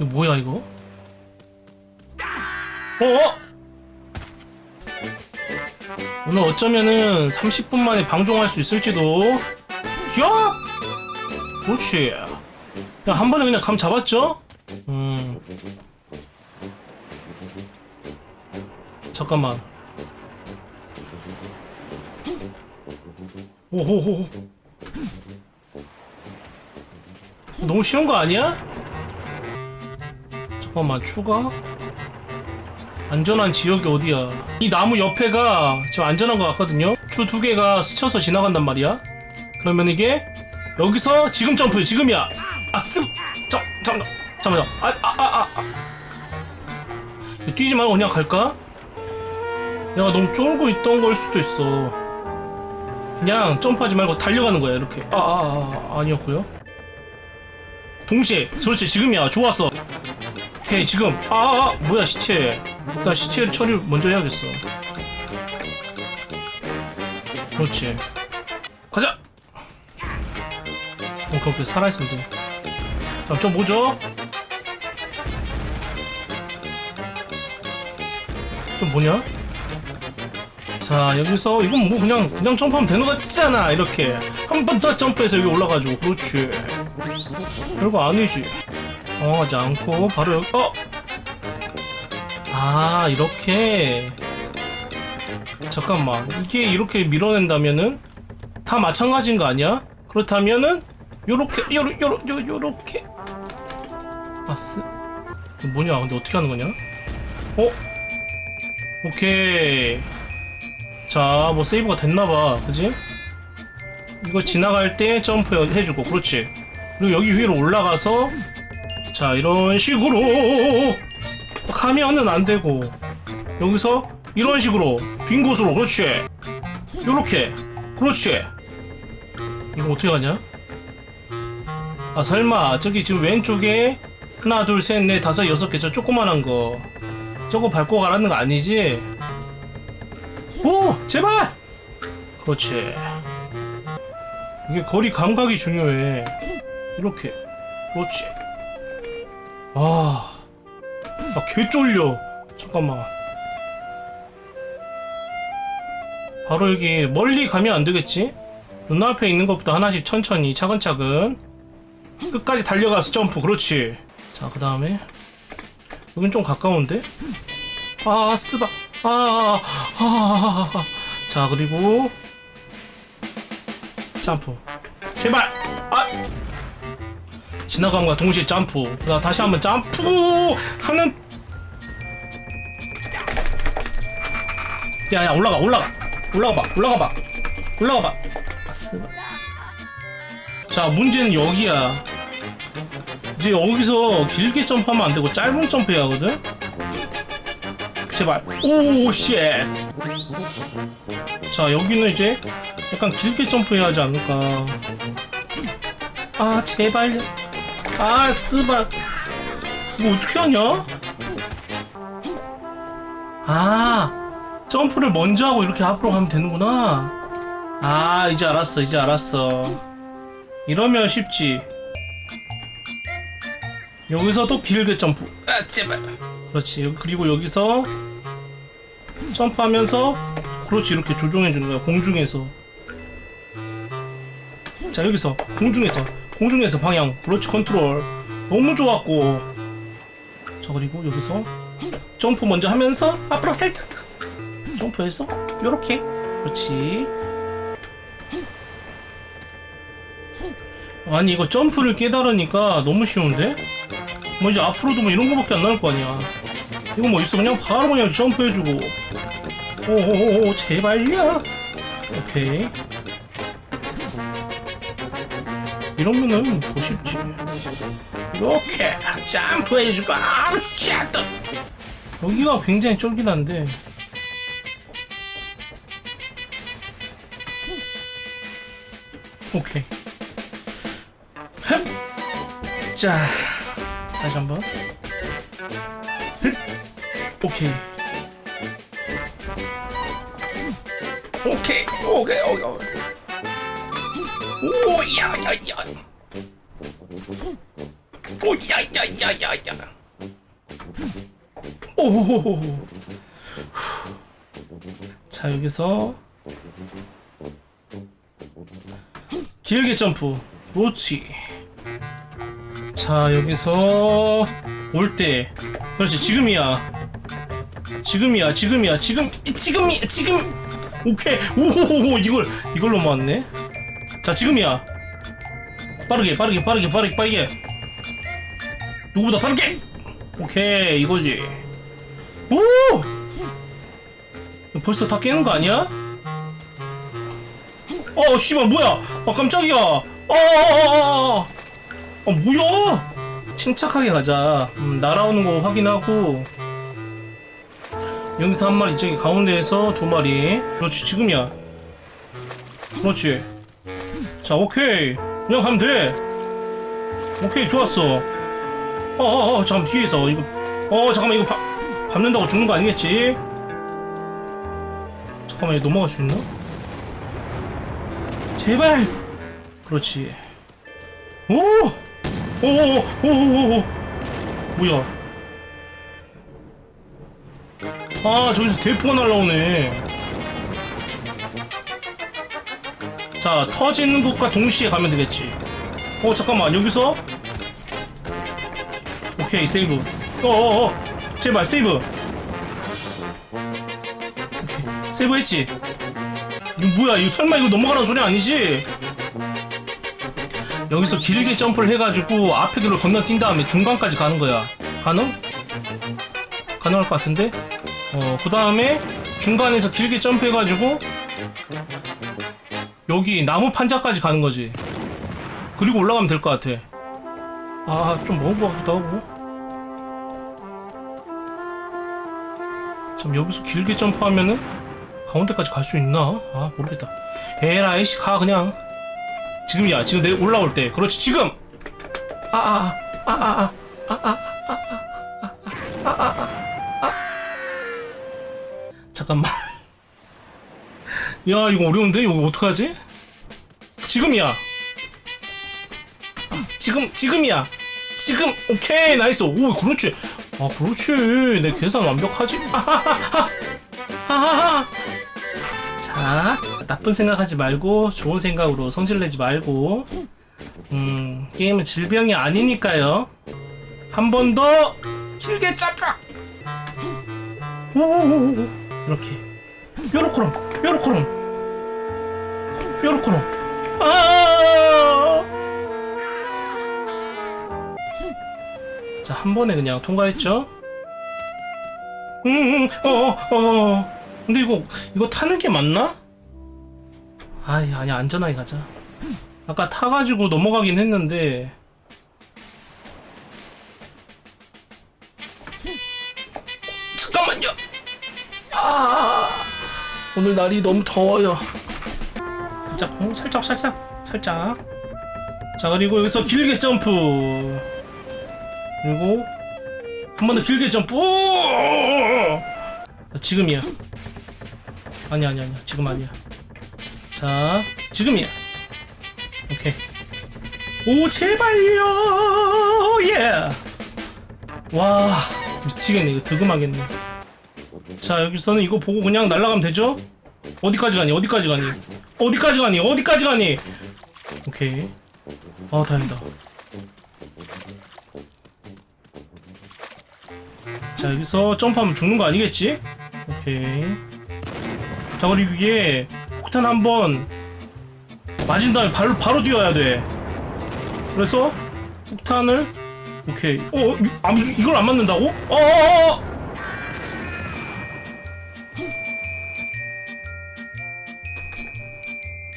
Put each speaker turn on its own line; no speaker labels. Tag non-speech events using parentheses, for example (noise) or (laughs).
이거 뭐야 이거? 어? 오늘 어쩌면은 30분 만에 방종할 수 있을지도. 야! 그렇지. 야, 한 번에 그냥 감 잡았죠? 음. 잠깐만. 오호호. 너무 쉬운 거 아니야? 잠깐만, 추가? 안전한 지역이 어디야? 이 나무 옆에가 지금 안전한 것 같거든요? 추 두 개가 스쳐서 지나간단 말이야? 그러면 이게 여기서 지금 점프 지금이야 아쓰 잠 잠깐 잠깐만 아아 아 아, 아. 뛰지 말고 그냥 갈까? 내가 너무 쫄고 있던 걸 수도 있어 그냥 점프하지 말고 달려가는 거야 이렇게 아아 아, 아, 아니었고요 동시에 그렇지 지금이야 좋았어 오케이 지금. 아, 아, 아 뭐야 시체. 일단 시체 처리 먼저 해야겠어. 그렇지. 가자! 오케이 오케이 살아있으면 돼자저 뭐죠? 좀 뭐냐? 자 여기서 이건 뭐 그냥 그냥 점프하면 되는 거 같잖아 이렇게. 한 번 더 점프해서 여기 올라가지고. 그렇지. 별거 아니지 당황하지 않고 바로 여기 어! 아 이렇게 잠깐만 이게 이렇게 밀어낸다면은 다 마찬가지인 거 아니야? 그렇다면은 요렇게 요러 요러 요 요렇게 아스 뭐냐 근데 어떻게 하는 거냐? 어? 오케이 자 뭐 세이브가 됐나봐 그지? 이거 지나갈 때 점프 해주고 그렇지 그리고 여기 위로 올라가서 자 이런 식으로 가면은 안 되고 여기서 이런 식으로 빈 곳으로 그렇지. 요렇게. 그렇지. 이거 어떻게 가냐? 아 설마 저기 지금 왼쪽에 하나 둘 셋 넷 다섯 여섯 개 저 조그만한 거 저거 밟고 가라는 거 아니지? 오 제발! 그렇지. 이게 거리 감각이 중요해. 이렇게. 그렇지 아, 아, 개 쫄려. 잠깐만. 바로 여기 멀리 가면 안 되겠지? 눈앞에 있는 것부터 하나씩 천천히 차근차근 끝까지 달려가서 점프. 그렇지. 자, 그 다음에 여긴 좀 가까운데? 아, 쓰바. 아, 아, 아, 아. 자, 그리고 점프. 제발. 아. 지나감과 동시에 점프. 그다음 다시 한번 점프 하는. 야야 올라가 올라가 올라가 봐 올라가 봐 올라가 봐. 아스바. 자 문제는 여기야. 이제 여기서 길게 점프하면 안 되고 짧은 점프 해야 하거든. 제발. 오 쉣. 자 여기는 이제 약간 길게 점프해야 하지 않을까. 아 제발요. 아 스바 이거 어떻게 하냐? 아 점프를 먼저 하고 이렇게 앞으로 가면 되는구나. 아 이제 알았어 이제 알았어. 이러면 쉽지. 여기서 또 길게 점프. 아 제발. 그렇지. 그리고 여기서 점프하면서 그렇지. 이렇게 조종해 주는 거야. 공중에서. 자 여기서 공중에서 공중에서 방향 그렇지 컨트롤. 너무 좋았고. 자 그리고 여기서 점프 먼저 하면서 앞으로 살짝 점프해서 요렇게. 그렇지. 아니 이거 점프를 깨달으니까 너무 쉬운데? 뭐 이제 앞으로도 뭐 이런 거밖에 안 나올 거 아니야. 이거 뭐 있어? 그냥 바로 그냥 점프해주고. 오오오 제발요. 오케이 이러면은 더 쉽지. 이렇게 점프해주고 샷 여기가 굉장히 쫄깃한데 오케이 흡! 자 다시 한번 흡! 오케이 오케이 오케이 오케이 오케이 오야야야 오야야야야야 오호호호 자 여기서 길게 점프 그렇지 자 여기서 올 때 그렇지 지금이야 지금이야 지금이야 지금 지금이 지금 오케이 오호호호 이걸 이걸 넘어왔네 자 지금이야. 빠르게 빠르게 빠르게 빠르게 빠르게. 누구보다 빠르게! 오케이 이거지. 오! 벌써 다 깨는 거 아니야? 어 씨발 뭐야? 아 깜짝이야. 어어어어. 어, 뭐야? 침착하게 가자. 음, 날아오는 거 확인하고. 여기서 한 마리 저기 가운데에서 두 마리. 그렇지 지금이야. 그렇지 자 오케이. 그냥 가면 돼. 오케이 좋았어. 어어어 잠깐 뒤에서 이거. 어 잠깐만 이거 밟, 밟는다고 죽는 거 아니겠지? 잠깐만 이거 넘어갈 수 있나? 제발! 그렇지. 오오오오오오 뭐야? 아 저기서 대포가 날라오네 자 터지는 것과 동시에 가면 되겠지. 어 잠깐만 여기서? 오케이 세이브. 어어어. 제발 세이브. 오케이 세이브 했지? 뭐야 이거 설마 이거 넘어가라는 소리 아니지? 여기서 길게 점프를 해가지고 앞에 길을 건너뛴 다음에 중간까지 가는 거야. 가능? 가능할 것 같은데? 어, 그 다음에 중간에서 길게 점프해가지고 여기 나무 판자까지 가는 거지. 그리고 올라가면 될 것 같아. 아, 좀 먼 것 같기도 하고. 참, 여기서 길게 점프하면은 가운데까지 갈 수 있나? 아, 모르겠다. 에라이씨, 가, 그냥. 지금이야, 지금 내 올라올 때. 그렇지, 지금! 아, 아, 아, 아, 아, 아, 아, 아, 아, 아, 아, 아, 아. 잠깐만. 야 이거 어려운데 이거 어떡하지? 지금이야. 지금 지금이야. 지금 오케이 나이스. 오 그렇지. 아 그렇지. 내 계산 완벽하지. 아하하하. (laughs) 하하하. 자 나쁜 생각하지 말고 좋은 생각으로 성질내지 말고 음 게임은 질병이 아니니까요. 한 번 더 길게 짭까. 오오오오 이렇게. 요렇게럼 요렇게럼 요렇게럼 아! 자, 한 번에 그냥 통과했죠? 음, 음, 어, 어, 어. 근데 이거, 이거 타는 게 맞나? 아이, 아니, 안전하게 가자. 아까 타가지고 넘어가긴 했는데. 잠깐만요! 아! 오늘 날이 너무 더워요. 살짝, 어, 살짝, 살짝, 살짝. 자, 그리고 여기서 길게 점프. 그리고 한 번 더 길게 점프. 오! 자, 지금이야. 아니, 아니, 아니야. 지금 아니야. 자, 지금이야. 오케이. 오, 제발요! 예! 와, 미치겠네. 이거 득음하겠네. 자 여기서는 이거 보고 그냥 날아가면 되죠? 어디까지 가니? 어디까지 가니? 어디까지 가니? 어디까지 가니? 오케이. 아 다행이다. 자 여기서 점프하면 죽는 거 아니겠지? 오케이. 자 그리고 이게 폭탄 한 번 맞은 다음에 바로 바로 뛰어야 돼. 그래서 폭탄을 오케이. 어, 이- 아, 이- 이걸 안 맞는다고? 어, 어, 어,